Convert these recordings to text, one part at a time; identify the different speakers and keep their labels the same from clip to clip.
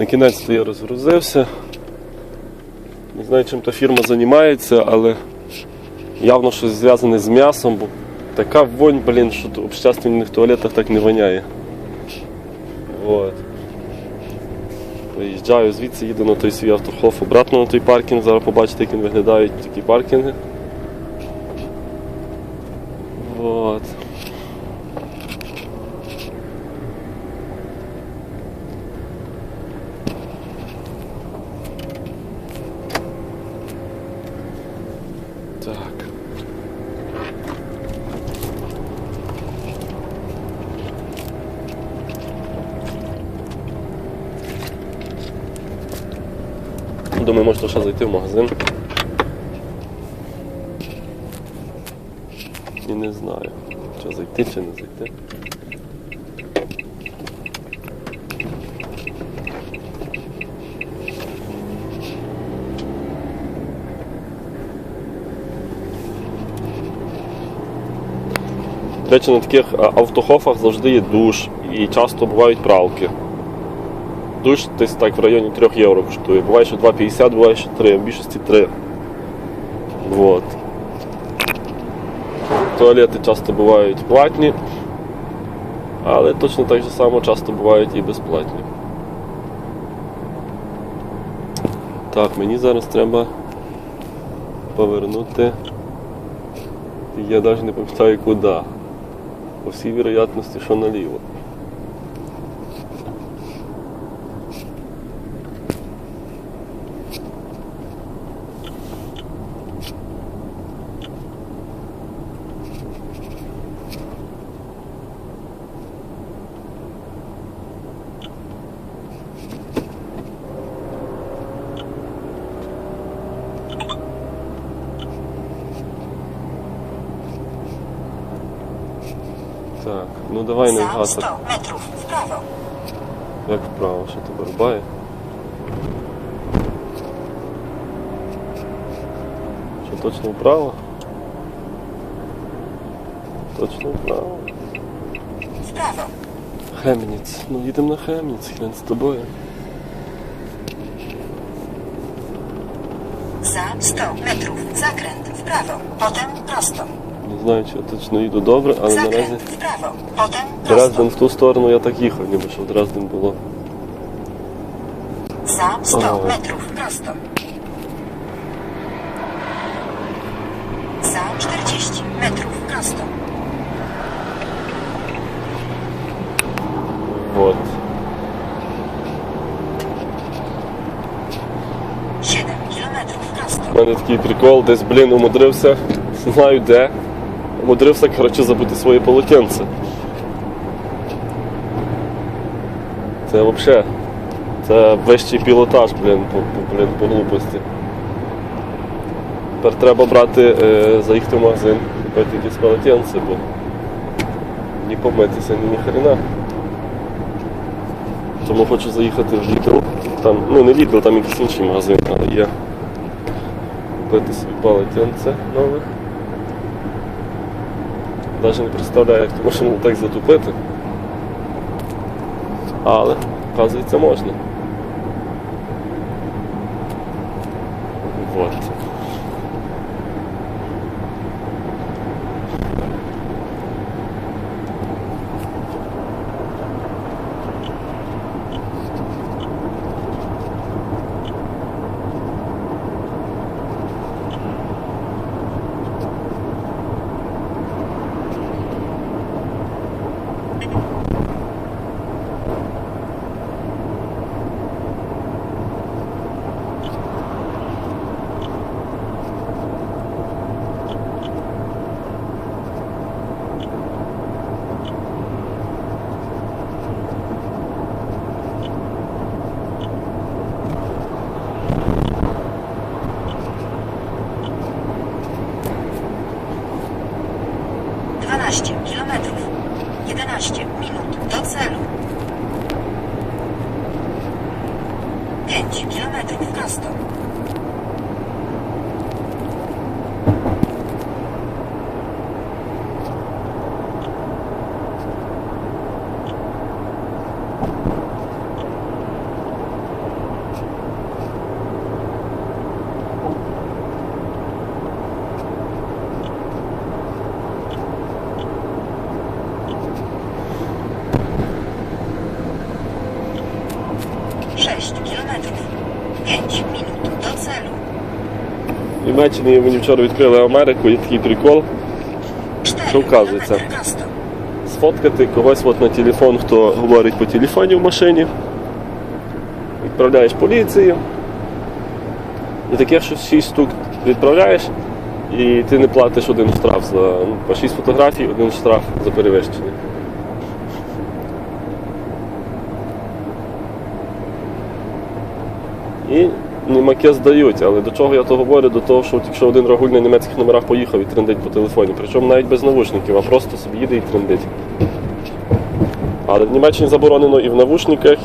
Speaker 1: На кінець я розгрузився. Не знаю, чим та фірма займається, але явно щось зв'язане з м'ясом, бо така вонь, блін, що в общественних туалетах так не воняє. Вот. Виїжджаю звідси, їду на той свій автохоф обратно на той паркінг. Зараз побачите, як він виглядають такі паркінги. Вот. Так. Думаю, можна ще зайти в магазин. І не знаю, чи зайти, чи не зайти. До речі, на таких автохофах завжди є душ і часто бувають пралки. Душ десь так в районі 3 євро коштує. Буває, що 2,50, буває, що 3, в більшості 3. Вот. Туалети часто бувають платні, але точно так же само часто бувають і безплатні. Так, мені зараз треба повернути. Я навіть не пам'ятаю куди. По всій вероятності, що наліво. Так, ну давай
Speaker 2: За
Speaker 1: навігатор.
Speaker 2: 100 metrów w prawo.
Speaker 1: Як вправо, що тебе рубає? Що точно вправо? Точно вправо.
Speaker 2: W prawo.
Speaker 1: Хемніц. Ну їдемо на Хемніц, хрен з тобою.
Speaker 2: Za 100 metrów zakręt w prawo. Potem prosto.
Speaker 1: Знаю, чи я точно їду добре, але наразі.
Speaker 2: Potem prosto.
Speaker 1: Дрезден в ту сторону я так їхав, ніби що в Дрезден було.
Speaker 2: Za 100
Speaker 1: O.
Speaker 2: metrów prosto. Za 40 metrów prosto.
Speaker 1: Вот.
Speaker 2: 7 kilometrów prosto.
Speaker 1: У мене такий прикол, десь, блін, умудрився, знаю де. Умудрився, коротше, забути своє полотенце. Це взагалі. Це вищий пілотаж, блін, по, блін, по глупості. Тепер треба брати, е, заїхати в магазин, купити якісь полотенце, бо ні помитися, ні хрена. Тому хочу заїхати в Lidl. Там, ну не Lidl, там якийсь інший магазин, але є купити собі полотенце нових. Навіть не представляю, як то можна так затупити. Але, оказується, можна. Вот.
Speaker 2: Dwanaście kilometrów. 11 minut do celu. 5 kilometrów prosto.
Speaker 1: В Німеччині мені вчора відкрили Америку, є такий прикол. Що вказується? Сфоткати когось от на телефон, хто говорить по телефоні в машині. Відправляєш поліції. І таких щось 6 штук відправляєш, і ти не платиш один штраф за ну, по 6 фотографій, один штраф за перевищення. І німаки здають, але до чого я то говорю? До того, що якщо один рагуль на німецьких номерах поїхав і трендить по телефоні. Причому навіть без навушників, а просто собі їде і трендить. Але в Німеччині заборонено і в навушниках,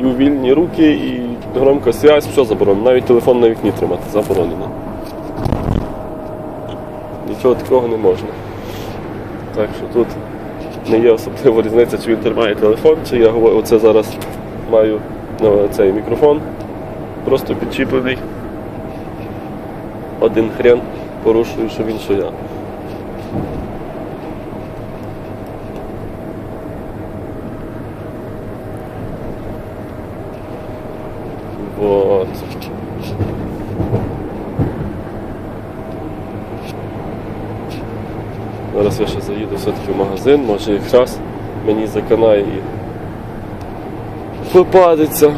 Speaker 1: і у вільні руки, і громка связь, все заборонено. Навіть телефон на вікні тримати заборонено. Нічого такого не можна. Так що тут не є особлива різниця, чи він тримає телефон, чи я оце зараз маю ну, цей мікрофон просто підчіплений. Один хрен порушую, що він, що я. Вот. Зараз я ще заїду все-таки в магазин, може якраз мені заканає і попадеться.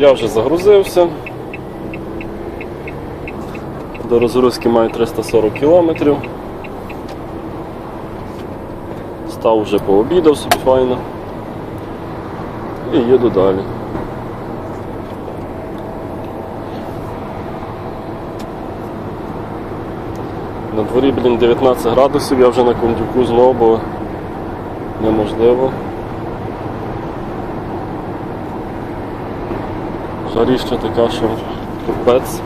Speaker 1: Я вже загрузився. До розгрузки маю 340 кілометрів. Став вже пообідав собі файно. І їду далі. На дворі, блін, 19 градусів, я вже на кондюку знову, бо неможливо. Жаріща така, що купець.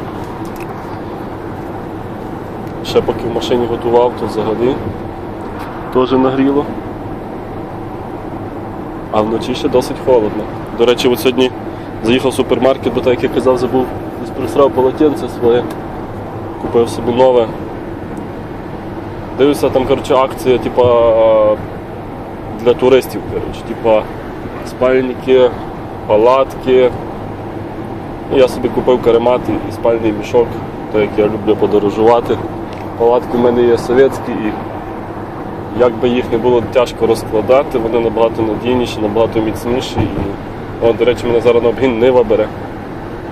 Speaker 1: Ще поки в машині готував, то взагалі теж нагріло. А вночі ще досить холодно. До речі, от сьогодні заїхав в супермаркет, бо так як я казав, забув десь присрав полотенце своє, купив собі нове. Дивився, там коротше, акція, типа для туристів, коротше, типа спальники, палатки. Я собі купив каремат і спальний мішок, так як я люблю подорожувати. Палатки в мене є совєтські і як би їх не було тяжко розкладати, вони набагато надійніші, набагато міцніші. І, о, до речі, мене зараз на обгін Нива бере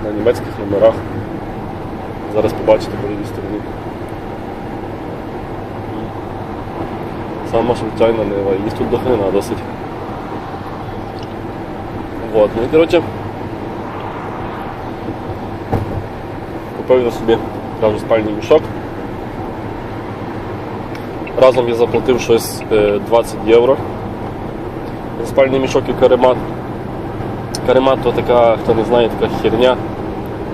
Speaker 1: на німецьких номерах. Зараз побачите по лівій стороні. Сама звичайна Нива, їх тут до хрена досить. Вот. Ну коротше. Купив собі кажу, спальний мішок. Разом я заплатив щось е, 20 євро. За Спальний мішок і каремат. Каремат то така, хто не знає, така херня.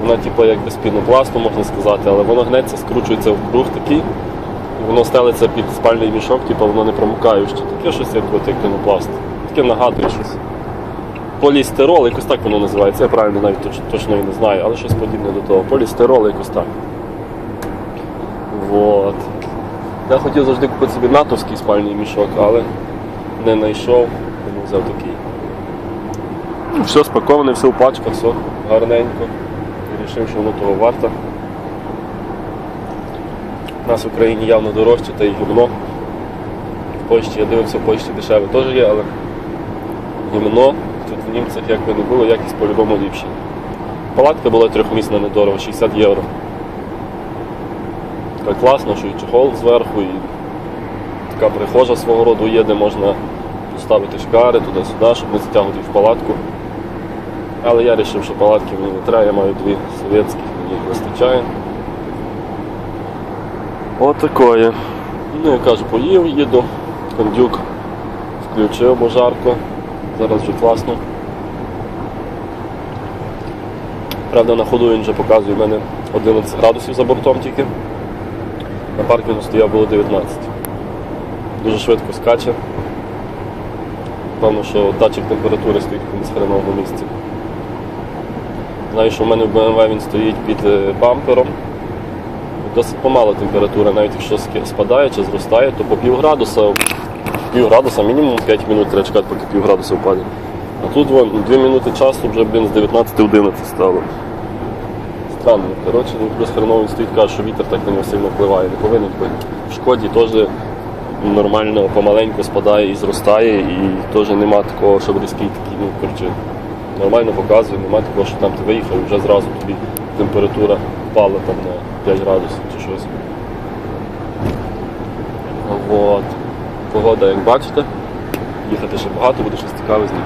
Speaker 1: Вона типу як без пінопласту, можна сказати, але воно гнеться, скручується в круг такий. І воно стелиться під спальний мішок, типу воно не промикаюче. Таке щось як, от, як пінопласт. Таке нагадує щось. Полістирол, якось так воно називається. Я правильно навіть точ- точно і не знаю, але щось подібне до того. Полістирол якось так. Вот. Я хотів завжди купити собі натовський спальний мішок, але не знайшов, тому взяв такий. Ну, Все спаковане, все в пачках, все гарненько. Рішив, що воно того варто. У нас в Україні явно дорожче, та й гімно. В Польщі, я дивився, в Польщі дешеве теж є, але гімно тут в німцях як би не було, якість по-любому ліпша. Палатка була трьохмісна недорого, 60 євро. Така класна, що і чехол зверху, і така прихожа свого роду є, де можна поставити шкари туди-сюди, щоб не затягнути в палатку. Але я вирішив, що палатки мені не треба, я маю дві совєтські, мені їх вистачає. Отакое. Ну, я кажу, поїв, їду, кондюк включив, бо жарко. Зараз вже класно. Правда, на ходу він вже показує в мене 11 градусів за бортом тільки. На паркінгу стояв було 19. Дуже швидко скаче. Певно, що датчик температури стоїть в якомусь хреновому місці. Знаю, що в мене в BMW він стоїть під е, бампером. досить помало температура, навіть якщо спадає чи зростає, то по пів градуса, пів градуса, мінімум 5 минут треба чекати, поки пів градуса впаде. А тут вон, 2 минути часу вже блін, з 19 11 стало. Странно. Коротше, ну, плюс хреново стоїть, каже, що вітер так на нього сильно впливає. Не повинен бути. В шкоді теж нормально помаленьку спадає і зростає, і теж нема такого, щоб різкий такий, ну, коротше, нормально показує, нема такого, що там ти виїхав і вже зразу тобі температура впала там на 5 градусів чи щось. Вот. Погода, як бачите, їхати ще багато, буде щось цікаве з ним.